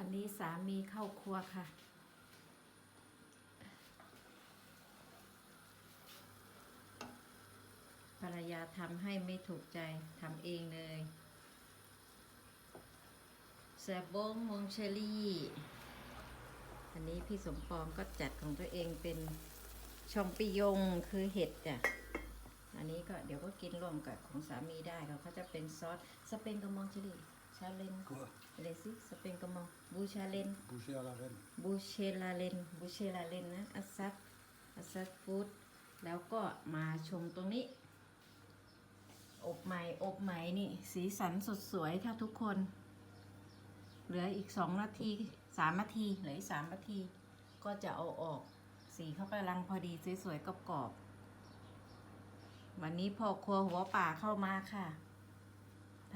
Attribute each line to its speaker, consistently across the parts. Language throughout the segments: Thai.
Speaker 1: วันนี้สามีเข้าครัวค่ะ ภรรยาทำให้ไม่ถูกใจทำเองเลยแซบบงมงเชอรี่ อันนี้พี่สมปองก็จัดของตัวเองเป็นชอมปิยงคือเห็ดจ้ะอันนี้ก็เดี๋ยวก็กินร่วมกับของสามีได้เขาเขาจะเป็นซอสสเปนกระมองเชอรี่ ชาเลน
Speaker 2: Quoi
Speaker 1: เลซิสเปนกระมองบูชาเลน
Speaker 2: Boucher à la reine.
Speaker 1: บูเชลาเลนบูเชลาเลนนะอัสซัดอัสซัดฟู้ดแล้วก็มาชมตรงนี้ อบใหม่อบใหม่นี่ สีสันสดสวยค่ะทุกคน เหลืออีกสองนาทีสามนาทีเหลืออีกสามนาที ก็จะเอาออกสีเขากำลังพอดีสวยๆกรอบๆวันนี้พ่อครัวหัวป่าเข้ามาค่ะ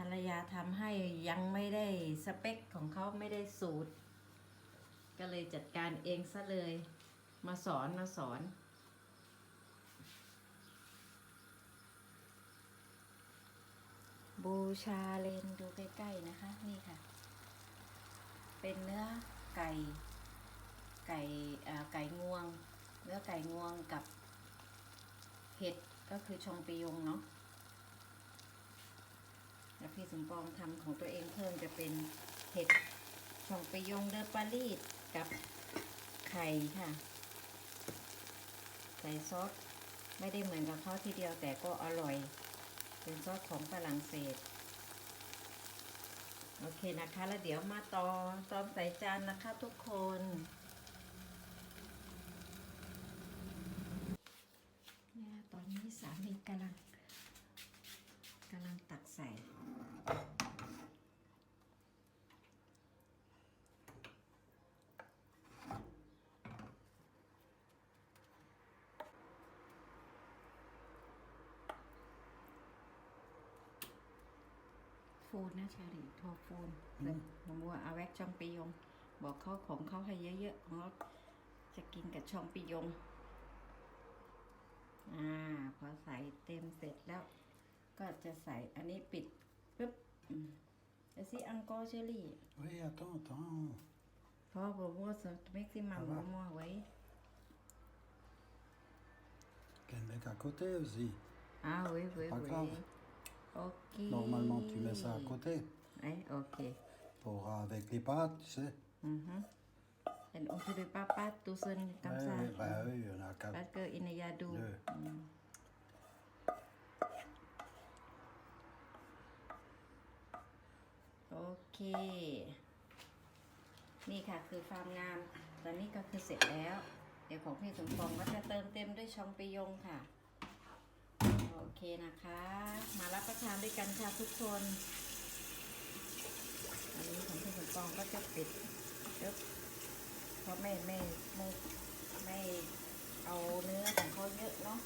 Speaker 1: ภรรยาทำให้ยังไม่ได้สเปคของเขาไม่ได้สูตร ก็เลยจัดการเองซะเลย มาสอนมาสอน บูชาเลนดูใกล้ๆนะคะ นี่ค่ะ เป็นเนื้อไก่ ไก่ไก่งวง เนื้อไก่งวงกับเห็ดก็คือชองปิยงเนาะ แล้วพี่สมปองทำของตัวเองเพิ่มจะเป็นเห็ดชองปยงเดอปารีสกับไข่ค่ะ ใส่ซอสไม่ได้เหมือนกับเขาทีเดียวแต่ก็อร่อย เป็นซอสของฝรั่งเศส โอเคนะคะ แล้วเดี๋ยวมาตอตอมใส่จานนะคะทุกคนเนี่ยตอนนี้สามีกำลังกำลัง ส่ ฟูนนะชาลีโทรฟูนเลยผมว่าเอาแวกชองปิยง บอกเขาของเขาให้เยอะๆของเขาจะกินกับชองปิยง อ่า พอใส่เต็มเสร็จแล้ว ก็จะใส่อันนี้ปิดปึ๊บอืมแล้วสิอังกอร์เชอรี่
Speaker 2: Oui, attends, attends.
Speaker 1: เพราะบอกว่าสเม็กซิมัมมั่วไว้
Speaker 2: Qu'elle met à côté aussi.
Speaker 1: อ้าวเว้ยเว้ย
Speaker 2: Pas
Speaker 1: เว้ย
Speaker 2: grave.
Speaker 1: โอเค
Speaker 2: Normalement, tu mets ça à côté.
Speaker 1: ไอ้โอเค
Speaker 2: Pour avec les pâtes, tu sais.
Speaker 1: อือฮึเห็นองค์คือป้าป้าตูเซนกัม
Speaker 2: Oui,
Speaker 1: ซา
Speaker 2: oui, bah oui, il y en a
Speaker 1: บั
Speaker 2: quatre.
Speaker 1: ตเกอร์อินยาดู
Speaker 2: เลย
Speaker 1: อืม นี่ค่ะคือฟาร์มงาม ตอนนี้ก็คือเสร็จแล้ว เดี๋ยวของพี่สมปองก็จะเติมเต็มด้วยชองปิยงค่ะ โอเคนะคะ มารับประทานด้วยกันค่ะทุกคนอันนี้ของพี่สมปองก็จะปิดเพราะไม่ไม่ไม่ไม่เอาเนื้อของเขาเยอะเนาะ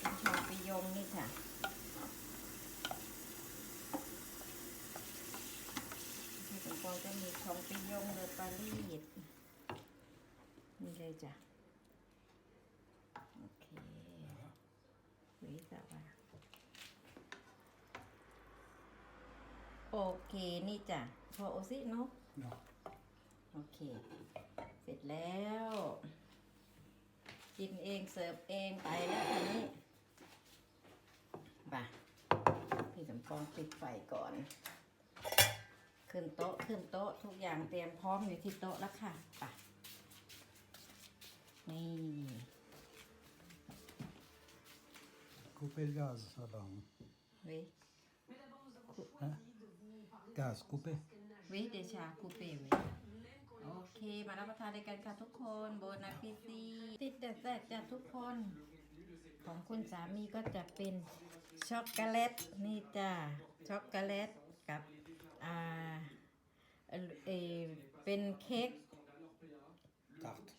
Speaker 1: กินชองปิยงนี่ค่ะ พี่สมปอง จะมีชองปิยงเลยปารีสนี่เลยจ้ะ โอเควิสาว่าโอเคนี่จ้ะพอโอซิเนาะ
Speaker 2: Non.
Speaker 1: โอเค เสร็จแล้ว กินเองเสิร์ฟเองไปแล้วทีนี้บ่ะพี่สมปองปิดไฟก่อน ขึ้นโต๊ะขึ้นโต๊ะทุกอย่างเตรียมพร้อมอยู่ที่โต๊ะแล้วค่ะไป่ะนี่
Speaker 2: Coupez le gaz, ça va. hein.
Speaker 1: เว้ย
Speaker 2: Hein Gaz, coupé.
Speaker 1: เว้ยเดชาคูเปเว้ยโอเค มารับประทานด้วยกันค่ะทุกคนโบนาฟิซีติดแต่แต่จ้ะทุกคน ของคุณสามีก็จะเป็นช็อกโกแลตนี่จ้ะช็อกโกแลตกับ อ่าเอ่อเออเป็นเค้ก
Speaker 2: Tarte.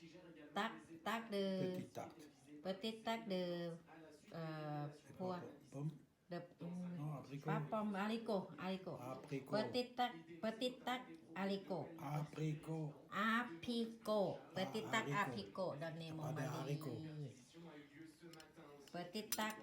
Speaker 1: ตักตักเดอ
Speaker 2: Petite tarte.
Speaker 1: ปฏิตักเดอเอ่อ
Speaker 2: C'est
Speaker 1: พัว
Speaker 2: pas pomme
Speaker 1: เดอ
Speaker 2: Non, abricot.
Speaker 1: ปาปอมอาริโกอาริโก
Speaker 2: Apricot.
Speaker 1: ปฏิตักปฏิตักอาริโก
Speaker 2: Apricot.
Speaker 1: อาพิโกปฏิตักอา
Speaker 2: อา
Speaker 1: พิโกดอนเนโม
Speaker 2: อ่า
Speaker 1: มา
Speaker 2: อาริ
Speaker 1: ลี
Speaker 2: โก
Speaker 1: ปฏิตัก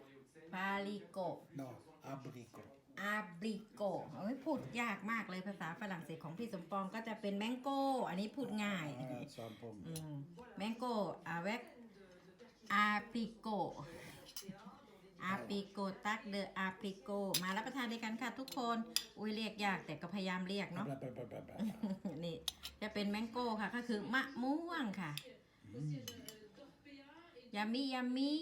Speaker 1: ปาลิโก
Speaker 2: Non, abricot.
Speaker 1: อาบริโกโอ้ยพูดยากมากเลยภาษาฝรั่งเศสของพี่สมปองก็จะเป็นแมงโก้ อันนี้พูดง่าย
Speaker 2: Ah, sans pomme.
Speaker 1: อืมแมงโก้อาเวกอาปิโกอาปิโกตักเดออาปิโก มารับประทานด้วยกันค่ะทุกคน อุ้ยเรียกยากแต่ก็พยายามเรียกเนาะ
Speaker 2: Bla, bla, bla, bla, bla.
Speaker 1: นี่จะเป็นแมงโก้ค่ะ ก็คือมะม่วงค่ะยามียามี